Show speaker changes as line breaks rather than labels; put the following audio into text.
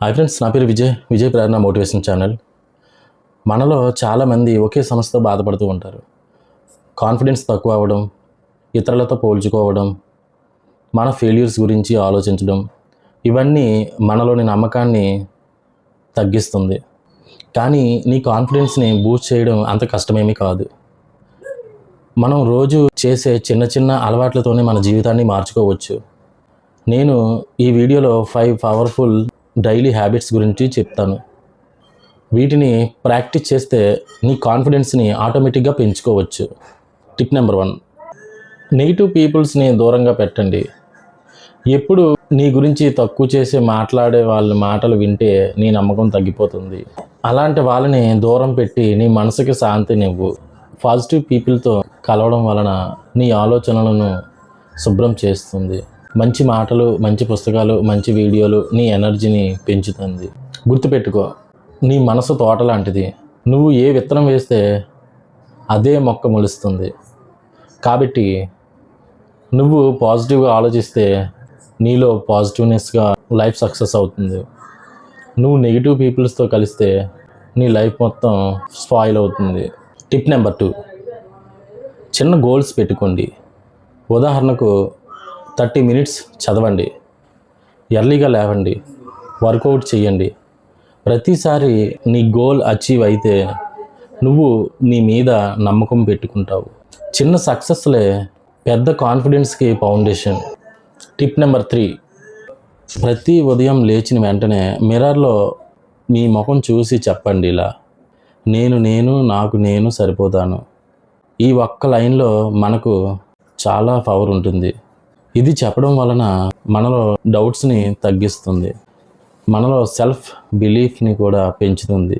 Hi friends నా పేరు Vijay Vijay Prerana motivation channel. మనలో చాలామంది ఒకే సమస్యతో బాధపడుతూ ఉంటారు. కాన్ఫిడెన్స్ తక్కువ అవ్వడం ఇతరులతో పోల్చుకోవడం మన ఫెయిల్యూర్స్ గురించి ఆలోచించడం ఇవన్నీ మనలోని నమ్మకాన్ని తగ్గిస్తుంది. కానీ నీ కాన్ఫిడెన్స్ని బూస్ట్ చేయడం అంత కష్టమేమీ కాదు. మనం రోజు చేసే చిన్న చిన్న అలవాట్లతోనే మన జీవితాన్ని మార్చుకోవచ్చు. నేను ఈ వీడియోలో ఫైవ్ పవర్ఫుల్ డైలీ హ్యాబిట్స్ గురించి చెప్తాను. వీటిని ప్రాక్టీస్ చేస్తే నీ కాన్ఫిడెన్స్ని ఆటోమేటిక్గా పెంచుకోవచ్చు. Tip number one. నెగిటివ్ పీపుల్స్ని దూరంగా పెట్టండి. ఎప్పుడు నీ గురించి తక్కువ చేసి మాట్లాడే వాళ్ళ మాటలు వింటే నీ నమ్మకం తగ్గిపోతుంది. అలాంటి వాళ్ళని దూరం పెట్టి నీ మనసుకి శాంతినివ్వు పాజిటివ్ పీపుల్తో కలవడం వలన నీ ఆలోచనలను శుభ్రం చేస్తుంది. మంచి మాటలు మంచి పుస్తకాలు మంచి వీడియోలు నీ ఎనర్జీని పెంచుతుంది. గుర్తుపెట్టుకో నీ మనసు తోట లాంటిది. నువ్వు ఏ విత్తనం వేస్తే అదే మొక్క మొలుస్తుంది. కాబట్టి నువ్వు పాజిటివ్గా ఆలోచిస్తే నీలో పాజిటివ్నెస్గా లైఫ్ సక్సెస్ అవుతుంది. నువ్వు నెగిటివ్ పీపుల్స్తో కలిస్తే నీ లైఫ్ మొత్తం స్పాయిల్ అవుతుంది. టిప్ నెంబర్ టూ చిన్న గోల్స్ పెట్టుకోండి. ఉదాహరణకు థర్టీ మినిట్స్ చదవండి. ఎర్లీగా లేవండి. వర్కౌట్ చేయండి ప్రతిసారి నీ గోల్ అచీవ్ అయితే నువ్వు నీ మీద నమ్మకం పెట్టుకుంటావు. చిన్న సక్సెస్లే పెద్ద కాన్ఫిడెన్స్కి ఫౌండేషన్. Tip number three. ప్రతి ఉదయం లేచిన వెంటనే మిర్రర్లో మీ ముఖం చూసి చెప్పండి ఇలా. నేను నేను నాకు నేను సరిపోతాను. ఈ ఒక్క లైన్లో మనకు చాలా పవర్ ఉంటుంది. ఇది చెప్పడం వలన మనలో డౌట్స్ని తగ్గిస్తుంది. మనలో సెల్ఫ్ బిలీఫ్ని కూడా పెంచుతుంది.